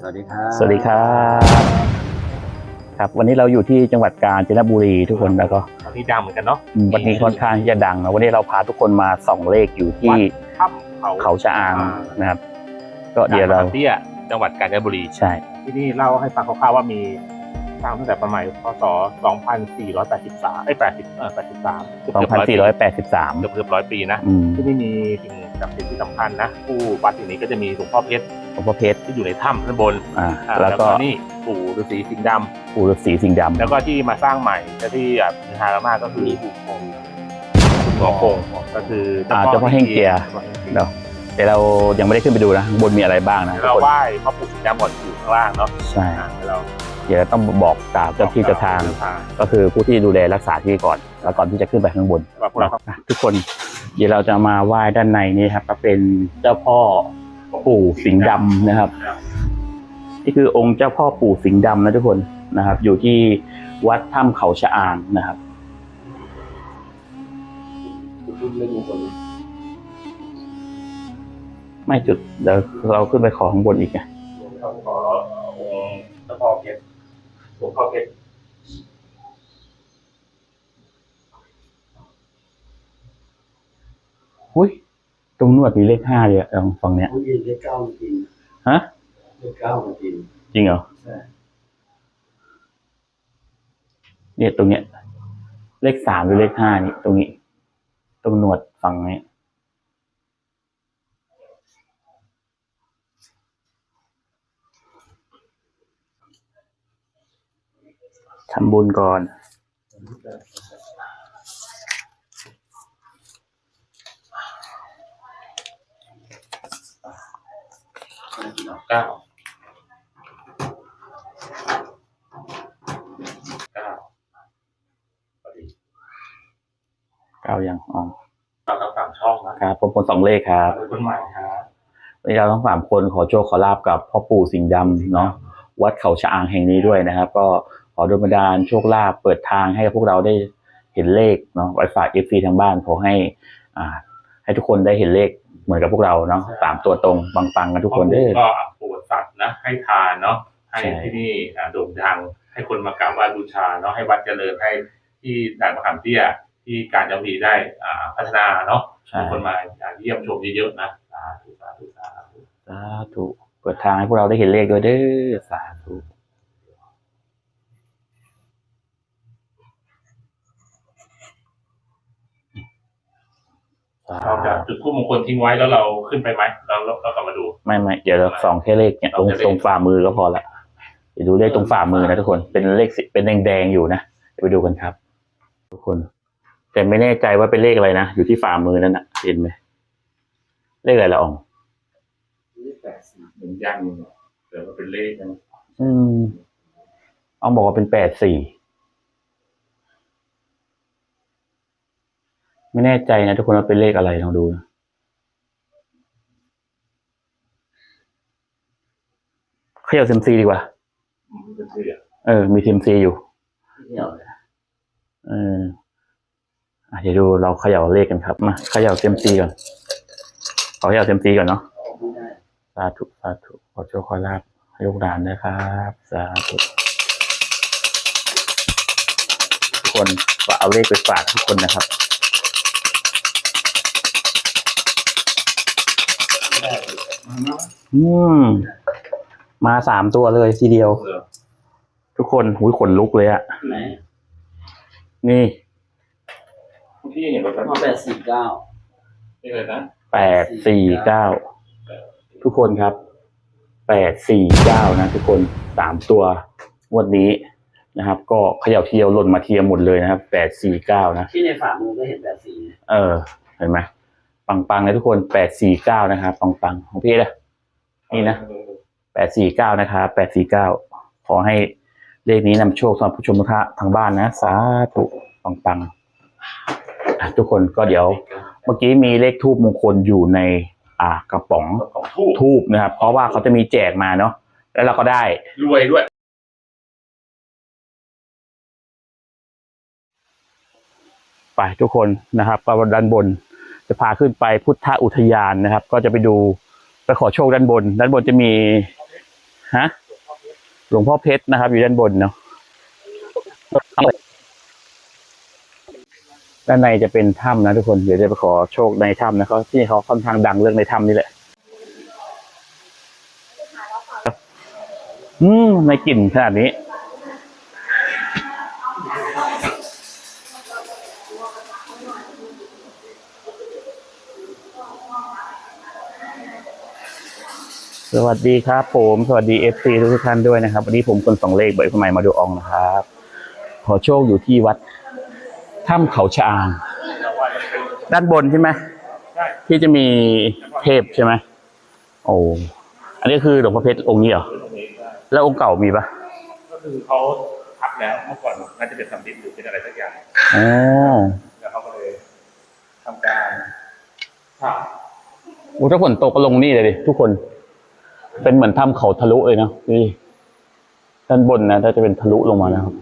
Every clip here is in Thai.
สวัสดีครับสวัสดีครับ ครับ วันนี้เราอยู่ที่จังหวัดกาญจนบุรีทุกคนแล้วก็ตอนนี้ดังเหมือนกันเนาะอืมวันนี้ค่อนข้างที่จะดังนะวันนี้เราพาทุกคนมาส่องเลขอยู่ที่ถ้ำเขาเขาชะอางนะครับ ก็เดี๋ยวเราด่นมะขามเตี้ยจังหวัดกาญจนบุรีใช่ ที่นี่เล่าให้ฟังคร่าวๆว่ามีสร้างตั้งแต่ประมาณพศ 2483เอ้ย80เออ83เกือบ2483เกือบเกือบร้อยปีนะอืมที่นี่มีสิ่งศักดิ์สิทธิ์ที่สำคัญนะผู้วัดที่นี้ก็จะมีหลวงพ่อเพชร หลวงพ่อเพชรที่อยู่ในถ้ำด้านบนอ่าอ่าแล้วก็นี่ปู่ฤาษีสิงห์ดปู่ฤาษีสิงห์ำดำแล้วก็ที่มาสร้างใหม่และที่แบบมีฮามากก็คือปู่คงคุณหมอคงก็คืออ่าเจ้าพ่อเฮงเจียเจ้าพ่อเฮงเจีย เนาะแต่เรายังไม่ได้ขึ้นไปดูนะข้างบนมีอะไรบ้างนะเดี๋ยวเราไหว้พระปู่สิงห์ดำก่อนอยู่ข้างล่างเนาะใช่อ่าเดี๋ยวเราเดี๋ยวต้องบอกกล่าวเจ้าที่เจ้าทาง ก็คือผู้ที่ดูแลรักษาที่ก่อน แล้วก่อนที่จะขึ้นไปข้างบน ว่าพวกเราครับอะทุกคนเดี๋ยวเราจะมาไหว้ด้านในนี้ครับก็เป็นเจ้าพ่อ ปู่สิงห์ดำนะครับ นี่คือองค์เจ้าพ่อปู่สิงห์ดำนะทุกคนนะครับ อยู่ที่วัดถ้ำเขาชะอางนะครับไม่จุดเดี๋ยวเราขึ้นไปขอข้างบนอีกไงเราขอองค์เจ้าพ่อเพชรหลวงพ่อเพชรอุ้ย ตรงนวดมีเลขห้าเลยอะลองฟังเนี้ยผู้ยินเลขเก้ามันกินฮะเลขเก้ามันกินจริงเหรอใช่เนี่ยตรงเนี้ย เลขสามหรือเลขห้านี่ตรงนี้ ตรงหนวดฝั่งนี้ทำบุญก่อน เก้าเก้าพอดีเก้ายังอ๋อเราทั้งสามช่องนะครับผมคนสองเลขครับเป็นคนใหม่ครับ วันนี้เราทั้งสามคนขอโชคขอลาบกับพ่อปู่สิงห์ดำเนาะวัดเขาชะอางแห่งนี้ด้วยนะครับ ก็ขอดลบันดาลโชคลาภเปิดทางให้พวกเราได้เห็นเลขเนาะไว้ฝากเอฟซีทางบ้านขอให้อ่าให้ทุกคนได้เห็นเลข เหมือนกับพวกเราเนาะสามตัวตรงปังๆกันทุกคนเด้อก็ปวดสัตว์นะให้ทานเนาะให้ใช่ที่นี่อ่าโด่งดังให้คนมากราบไหว้บูชาเนาะให้วัดเจริญให้ที่ด่านมะขามเตี้ยที่การจำพีได้อ่าพัฒนาเนาะใช่มีคนมาเยี่ยมชมเยอะๆนะสาธุสาธุสาธุสาธุเปิดทางให้พวกเราได้เห็นเลขด้วยเด้อสาธุ เราจะจุดทูปมงคลทิ้งไว้แล้วเราขึ้นไปไหมเราเราเรากลับมาดู ไม่ไม่เดี๋ยวเราส่องแค่เลขเนี่ยตรงเอาแค่เลขตรงฝ่ามือก็พอละเดี๋ยวดูเลขตรงฝ่ามือนะทุกคนเป็นเลขสิเป็นแดงๆอยู่นะเดี๋ยวไปดูกันครับ ทุกคน แต่ไม่แน่ใจว่าเป็นเลขอะไรนะอยู่ที่ฝ่ามือนั่นนะเห็นไหมเลขอะไรละอองเลขแปดสี่เหมือนยันเดี๋ยวมันเป็นเลขนะอืมอองบอกว่าเป็นแปดสี่ ไม่แน่ใจนะทุกคนว่าเป็นเลขอะไรลองดูนะเขย่าเซมซีดีกว่ามันเป็นเสือเออ มีเซมซีอยู่เที่ยวเลยเอออะเดี๋ยวดูเราเขย่าเลขกันครับ มาเขย่าเซมซีก่อนขอเขย่าเซมซีก่อนเนาะไม่ได้สาธุ สาธุ ขอโชคขอลาบให้ลูกหลานนะครับ สาธุ ทุกคนก็เอาเลขไปฝากทุกคนนะครับ อืม มาสามตัวเลยทีเดียวเสือทุกคนหุยขนลุกเลยอะไหนนี่ที่เห็นรถมาแปดสี่เก้านี่เลยนะแปดสี่เก้าทุกคนครับแปดสี่เก้านะ ทุกคนสามตัวงวดนี้นะครับ ก็เขย่าเทียวหล่นมาเทียมหมดเลยนะครับแปดสี่เก้านะที่ในฝ่ามือก็เห็นแปดสี่เออ เห็นไหม ปังปังๆเลยทุกคนแปดสี่เก้านะครับปังปังๆของพี่นะนี่นะแปดสี่เก้านะครับแปดสี่เก้าขอให้เลขนี้นำโชคสำหรับผู้ชมทุกท่านทางบ้านนะ สาธุปังปังๆอะทุกคนก็เดี๋ยว เมื่อกี้มีเลขทูบมงคลอยู่ในอ่ากระป๋องของทูบทูบนะครับ เพราะว่าเขาจะมีแจกมาเนาะแล้วเราก็ได้รวยด้วยไปทุกคนนะครับก็ด้านบน จะพาขึ้นไปพุทธอุทยานนะครับ ก็จะไปดูไปขอโชคด้านบน ด้านบนจะมีฮะหลวงพ่อเพชรนะครับ อยู่ด้านบนเนาะด้านในจะเป็นถ้ำนะทุกคนเดี๋ยวจะไปขอโชคในถ้ำนะเขาที่เขาค่อนข้างดังเรื่องในถ้ำนี่แหละ อืมในกลิ่นขนาดนี้ สวัสดีครับผม สวัสดีเอฟซีทุกท่านด้วยนะครับ วันนี้ผมคนสองเลขเบิร์ดใหม่มาดูอองนะครับ ขอโชคอยู่ที่วัดถ้ำเขาชะอาง ด้านบนใช่ไหมใช่ที่จะมีเทพใช่ไหมโอ้อันนี้คือหลวงพ่อเพชรองค์นี้เหรอตรงนี้ได้แล้วองค์เก่ามีปะก็คือเขาทับแล้วเมื่อก่อนน่าจะเป็นสำลิดหรือเป็นอะไรสักอย่างอ๋อแล้วเขาก็เลยทำการผ่าโอ้ถ้าฝนตกก็ลงนี่เลยดิทุกคน เป็นเหมือนถ้ำเขาทะลุเลยเนาะนี่ด้านบนนะถ้าจะเป็นทะลุลงมานะครับ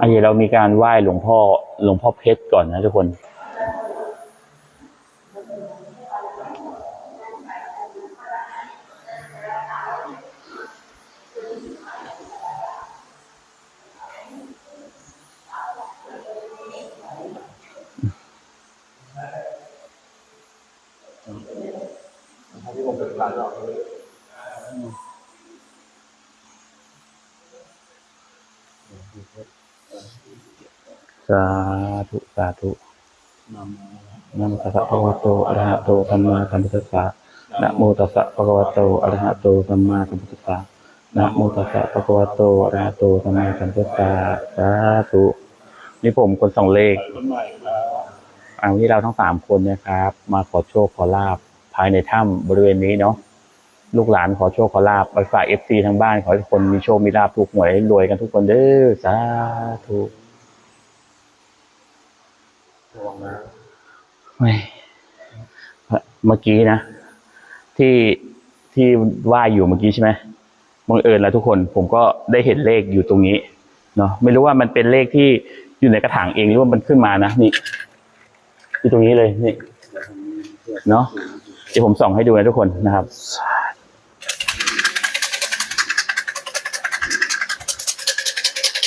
อันนี้เรามีการไหว้หลวงพ่อหลวงพ่อเพชรก่อนนะทุกคน ที่ผมเป็นการหลอก สาธุสาธุนะโมตัสสะภะคะวะโตอะระหะโตสัมมาสัมพุทธัสสะนะโมตัสสะภะคะวะโตอะระหะโตสัมมาสัมพุทธัสสะนะโมตัสสะภะคะวะโตอะระหะโตสัมมาสัมพุทธัสสะสาธุนี่ผมคนสองเลขอันนี้เราทั้งสามคนนะครับ มาขอโชคขอลาบภายในถ้ำบริเวณนี้เนาะ ลูกหลานขอโชคขอลาบไปฝากเอฟซีทางบ้าน ขอให้ทุกคนมีโชคมีลาบถูกหวยรวยกันทุกคนเด้อสาธุระวังนะไม่เมื่อกี้นะ ที่ที่ว่าอยู่เมื่อกี้ใช่ไหมบังเอิญแล้วทุกคนผมก็ได้เห็นเลขอยู่ตรงนี้เนาะไม่รู้ว่ามันเป็นเลขที่อยู่ในกระถางเองหรือว่ามันขึ้นมานะนี่ที่ตรงนี้เลยนี่เนาะเดี๋ยวผมส่องให้ดูนะทุกคนนะครับ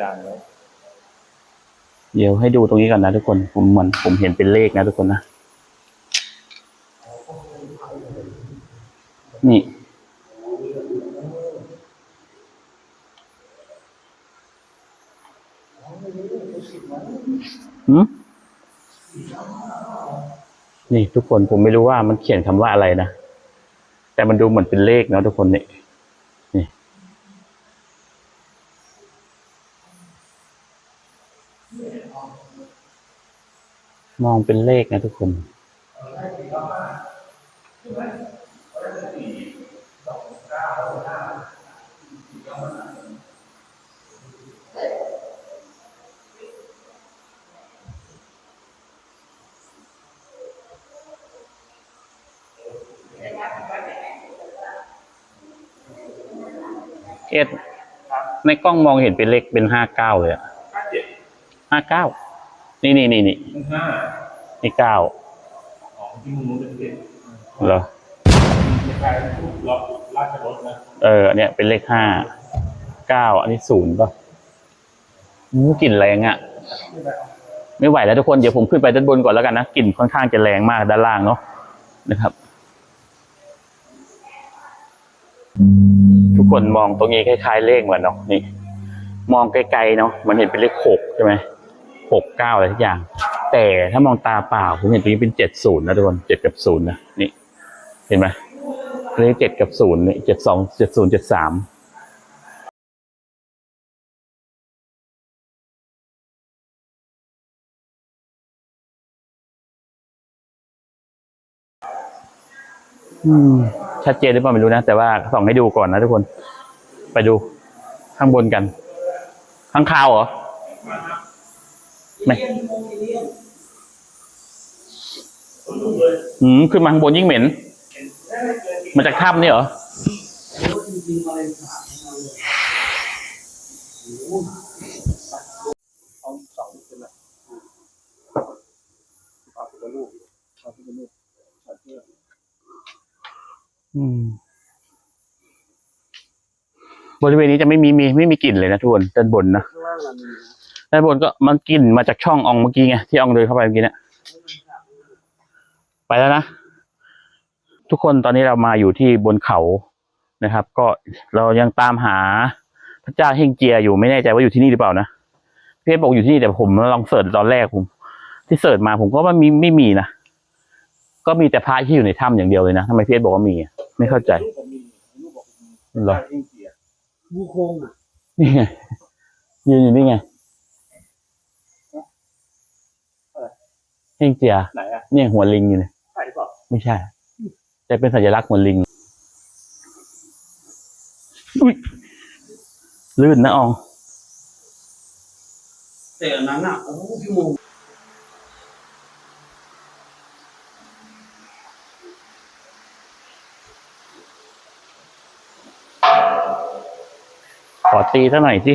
ดานแล้เดี๋ยวให้ดูตรงนี้ก่อนนะทุกคน ผมเหมือนผมเห็นเป็นเลขนะทุกคนนะ นี่ หืมนี่ทุกคนผมไม่รู้ว่ามันเขียนคำว่าอะไรนะ แต่มันดูเหมือนเป็นเลขเนาะทุกคนนี่นี่ มองเป็นเลขนะทุกคน เอ็ดในกล้องมองเห็นเป็นเลขเป็นห้าเก้าเลยอะห้าเก้า นี่นี่นี่นี่ห้านี่เก้าของที่มุมนู้นเป็นเจ็ดเหรอคล้ายๆรูปล็อกราชรถนะเอออันเนี้ยเป็นเลขห้าเก้าอันนี้ศูนย์ป่ะอืมกลิ่นแรงอะ่ะไม่ไหวแล้วทุกคนเดี๋ยวผมขึ้นไปด้านบนก่อนแล้วกันนะกลิ่นค่อนข้างจะแรงมากด้านล่างเนาะนะครับ ทุกคนมองตรงนี้คล้ายๆเลขเหมือนเนาะนี่ มองไกลๆเนาะมันเห็นเป็นเลขหกใช่ไหม หกเก้าอะไรทุกอย่าง แต่ถ้ามองตาเปล่าผมเห็นตรงนี้เป็นเจ็ดศูนย์นะทุกคนเจ็ดกับศูนย์นะนี่ เห็นไหมเลขเจ็ดกับศูนย์นี่เจ็ดสองเจ็ดศูนย์เจ็ดสามชัดเจนหรือเปล่าไม่รู้นะ แต่ว่าส่องให้ดูก่อนนะทุกคน ไปดูข้างบนกัน ข้างคาวเหรอ ไม่อืมขึ้นมาข้างบนยิ่งเหม็น มาจากถ้ำนี่เหรอจริงๆมาเลยสามมาเลยโอ้โหเอาเสาเป็นแบบพาไปลูกพาไปลูกชาเชื่ออืมบริเวณนี้จะไม่มีมีไม่มีกลิ่นเลยนะทุกคนด้านบนนะ ข้างล่างมันมีนะด้านบนก็มันกลิ่นมาจากช่องอองเมื่อกี้ไงที่อองเดินเข้าไปเมื่อกี้เนี่ยไปแล้วนะ ทุกคนตอนนี้เรามาอยู่ที่บนเขานะครับ ก็เรายังตามหาพระเจ้าเฮงเจียอยู่ไม่แน่ใจว่าอยู่ที่นี่หรือเปล่านะพี่เอบอกอยู่ที่นี่แต่ผมลองเสิร์ชตอนแรกผม ที่เสิร์ชมาผมก็ว่ามีไม่มีนะก็มีแต่พระที่อยู่ในถ้ำอย่างเดียวเลยนะทำไมพี่เอบอกว่ามีอะไม่เข้าใจลูกผมมีลูกบอกผมมีเหรอได้เองเสียบูโคงอะนี่ไงยืนอยู่นี่ไง เฮงเจียไหนอะเนี่ยหัวลิงอยู่เนี่ยใช่เปล่าไม่ใช่ แต่เป็นสัญลักษณ์หัวลิงอุ้ยลื่นนะอองแต่อันนั้นอะโอ้โหพี่โมงขอตีซะหน่อยสิ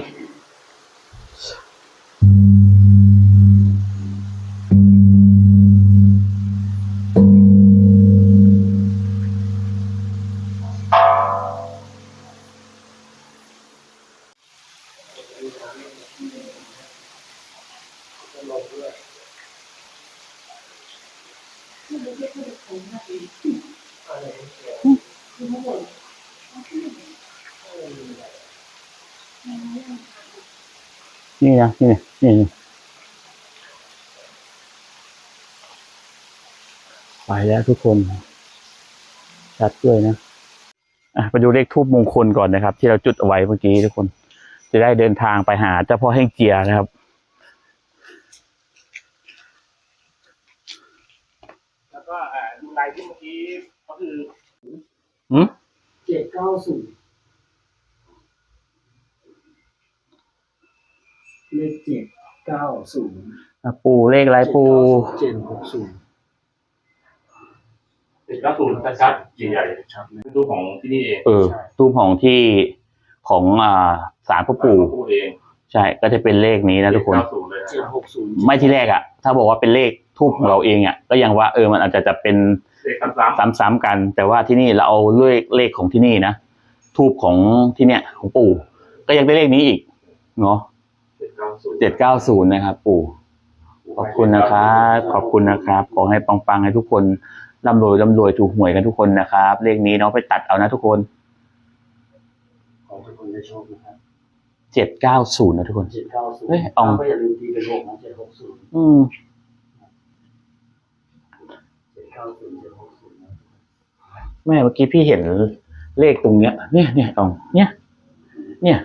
นี่นะนี่นี่นี่ไปแล้วทุกคนชัดด้วยนะอะไปดูเลขทูบมงคลก่อนนะครับ ที่เราจุดเอาไว้เมื่อกี้ทุกคน จะได้เดินทางไปหาเจ้าพ่อแห่งเจียนะครับ แล้ว ก็อ่าดูลายที่เมื่อกี้ก็คืออืมเจ็ดเก้าศูนย์เลขเจ็ดเก้าศูนย์อะปูเลขอะไรปู เจ็ดหกศูนย์เป็นกระสุนชัดๆใหญ่ๆชัดเลยเป็นรูปของที่นี่เองเออทูบของที่ของอ่าสารพ่อปู่ พูดเองใช่ ก็จะเป็นเลขนี้นะทุกคน เก้าศูนย์เลยนะเจ็ดหกศูนย์ ไม่ที่แรกอะ่ะถ้าบอกว่าเป็นเลข ทูบของเราเองอะ่ะก็ยังว่าเออมันอาจจะจะเป็นเลขซ้ำซ้ำๆกัน แต่ว่าที่นี่เราเอาเลขเลขของที่นี่นะทูบของที่เนี่ยของปู่ ก็ยังได้เลขนี้อีกเนาะๆเจ็ดเก้าศูนย์นะครับ ปู่ ขอบคุณนะครับขอบคุณนะครับ ขอให้ปังๆให้ทุกคนร่ำรวยร่ำรวยถูกหวยกันทุกคนนะครับ เลขนี้เนาะไปตัดเอานะทุกคนขอให้ทุกคนได้โชคนะครับเจ็ดเก้าศูนย์นะทุกคน เจ็ดเก้าศูนย์เฮ้ยเอา ก็อย่าลืมตีเป็นหกนะเจ็ดหกศูนย์ อืม เจ็ดเก้าศูนย์เจ็ดหกศูนย์นะแม่เมื่อกี้พี่เห็นเลขตรงเนี้ย เนี่ยเนี่ยเอาเนี่ยเนี่ย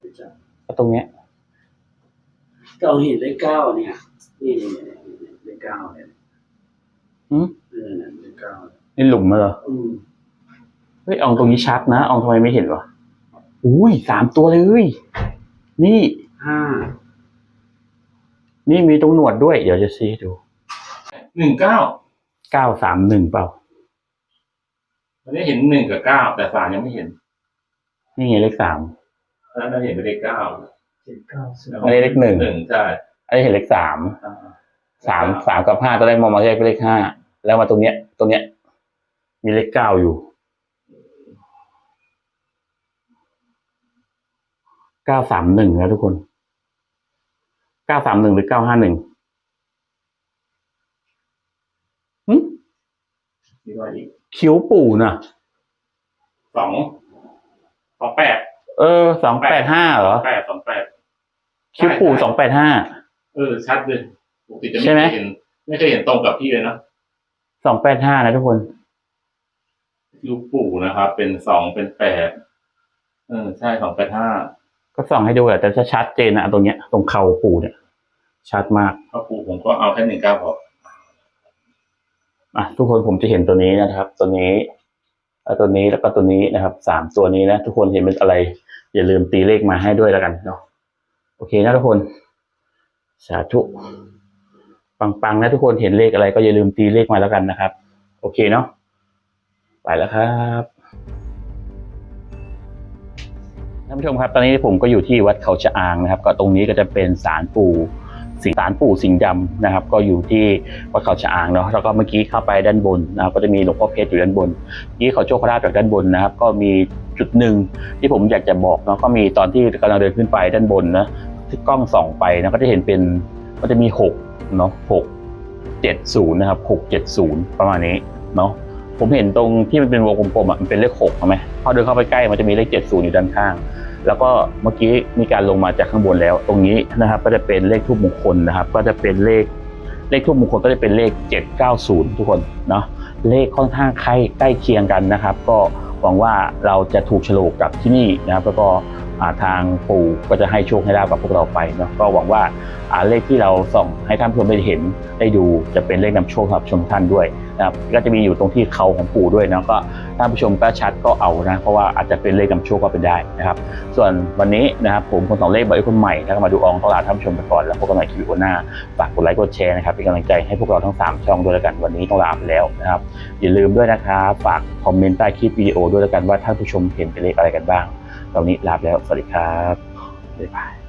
ไปจับเอาตรงเนี้ยก็เอาหินเลขเก้าเนี่ยนี่นี่นี่นี่เลขเก้าเนี่ยอืมเออเนี่ยเลขเก้าเนี่ยนี่หลุมมาเหรออืมเฮ้ยอองตรงนี้ชัดนะอองทำไมไม่เห็นวะอุ้ยสามตัวเลย นี่ห้านี่มีตรงหนวดด้วย เดี๋ยวจะซีให้ดู หนึ่งเก้าเก้าสามหนึ่งเปล่าวันนี้เห็นหนึ่งกับเก้าแต่สามยังไม่เห็นนี่ไงเลขสามอันนั้นเราเห็นเป็นเลขเก้าเจ็ดเก้าศูนย์อันนี้เลขหนึ่งหนึ่งใช่อันนี้เห็นเลขสามอ่าสามสามกับห้าตอนแรกมองมาแยกเป็นเลขห้าแล้วมาตรงเนี้ยตรงเนี้ย มีเลขเก้าอยู่เก้าสามหนึ่งนะทุกคนเก้าสามหนึ่งหรือเก้าห้าหนึ่ง นี่ว่าอีกคิ้วปู่น่ะ สองสองแปดเออสองแปดห้าเหรอ แปดสองแปด คิ้วปู่สองแปดห้า เออ ชัดเลยปกติจะใช่ไหม ไม่เคยเห็น ไม่เคยเห็นตรงกับพี่เลยนะสองแปดห้านะทุกคนลูกปู่นะครับ เป็นสองเป็นแปดเออ ใช่สองแปดห้าก็ส่องให้ดูแหละแต่จะชัดเจนนะตรงเนี้ยตรงเข่าปู่เนี่ย ชัดมากพระปู่ผมก็เอาแค่หนึ่งเก้าพอ อะทุกคนผมจะเห็นตัวนี้นะครับ ตัวนี้ตัวนี้แล้วก็ตัวนี้นะครับสามตัวนี้นะ ทุกคนเห็นเป็นอะไร อย่าลืมตีเลขมาให้ด้วยแล้วกันเนาะโอเคนะทุกคน สาธุปังๆนะทุกคนเห็นเลขอะไร ก็อย่าลืมตีเลขมาแล้วกันนะครับ โอเคเนาะไปแล้วครับท่านผู้ชมครับ ตอนนี้ผมก็อยู่ที่วัดเขาชะอางนะครับ ก็ตรงนี้ก็จะเป็นศาลปู่ สิงศาลปู่สิงห์ดำนะครับ ก็อยู่ที่วัดเขาชะอางเนาะแล้วก็เมื่อกี้เข้าไปด้านบนนะครับก็จะมีหลวงพ่อเพชรอยู่ด้านบนเมื่อกี้เขาโชคราบจากด้านบนนะครับ ก็มีจุดหนึ่งที่ผมอยากจะบอกเนาะก็มีตอนที่กำลังเดินขึ้นไปด้านบนนะที่กล้องส่องไปนะก็จะเห็นเป็นก็จะมีหกเนาะหกเจ็ดศูนย์นะครับหกเจ็ดศูนย์ประมาณนี้เนาะผมเห็นตรงที่มันเป็นวงกลมๆอะมันเป็นเลขหกใช่ไหมพอเดินเข้าไปใกล้มันจะมีเลขเจ็ดศูนย์อยู่ด้านข้าง แล้วก็เมื่อกี้มีการลงมาจากข้างบนแล้ว ตรงนี้นะครับก็จะเป็นเลขทูบมงคลนะครับ ก็จะเป็นเลขเลขทูบมงคลก็จะเป็นเลข 790 ทุกคนเนาะเลขค่อนข้างใกล้ใกล้เคียงกันนะครับ ก็หวังว่าเราจะถูกโฉลกกับที่นี่นะครับแล้วก็ ทางปู่ก็จะให้โชคให้ลาบกับพวกเราไปเนาะก็หวังว่าเลขที่เราส่องให้ท่านผู้ชมได้เห็นได้ดูจะเป็นเลขนำโชคสำหรับชมท่านด้วยนะครับก็จะมีอยู่ตรงที่เขาของปู่ด้วยนะก็ท่านผู้ชมก็ชัดก็เอานะเพราะว่าอาจจะเป็นเลขนำโชคก็เป็นได้นะครับ ส่วนวันนี้นะครับผมคนสองเลขบอยคนใหม่นะครับมาดูอองต้องลาท่านผู้ชมไปก่อนแล้วพบกันใหม่คลิปหน้าฝากกดไลค์กดแชร์นะครับเป็นกำลังใจให้พวกเราทั้ง 3 ช่องด้วยแล้วกันวันนี้ต้องลาไปแล้วนะครับอย่าลืมด้วยนะครับฝากคอมเมนต์ใต้คลิปวิดีโอด้วยแล้วกันว่าท่านผู้ชมเห็นเป็นเลขอะไรกันบ้าง ตอนนี้ลาไปแล้ว สวัสดีครับบ๊ายบาย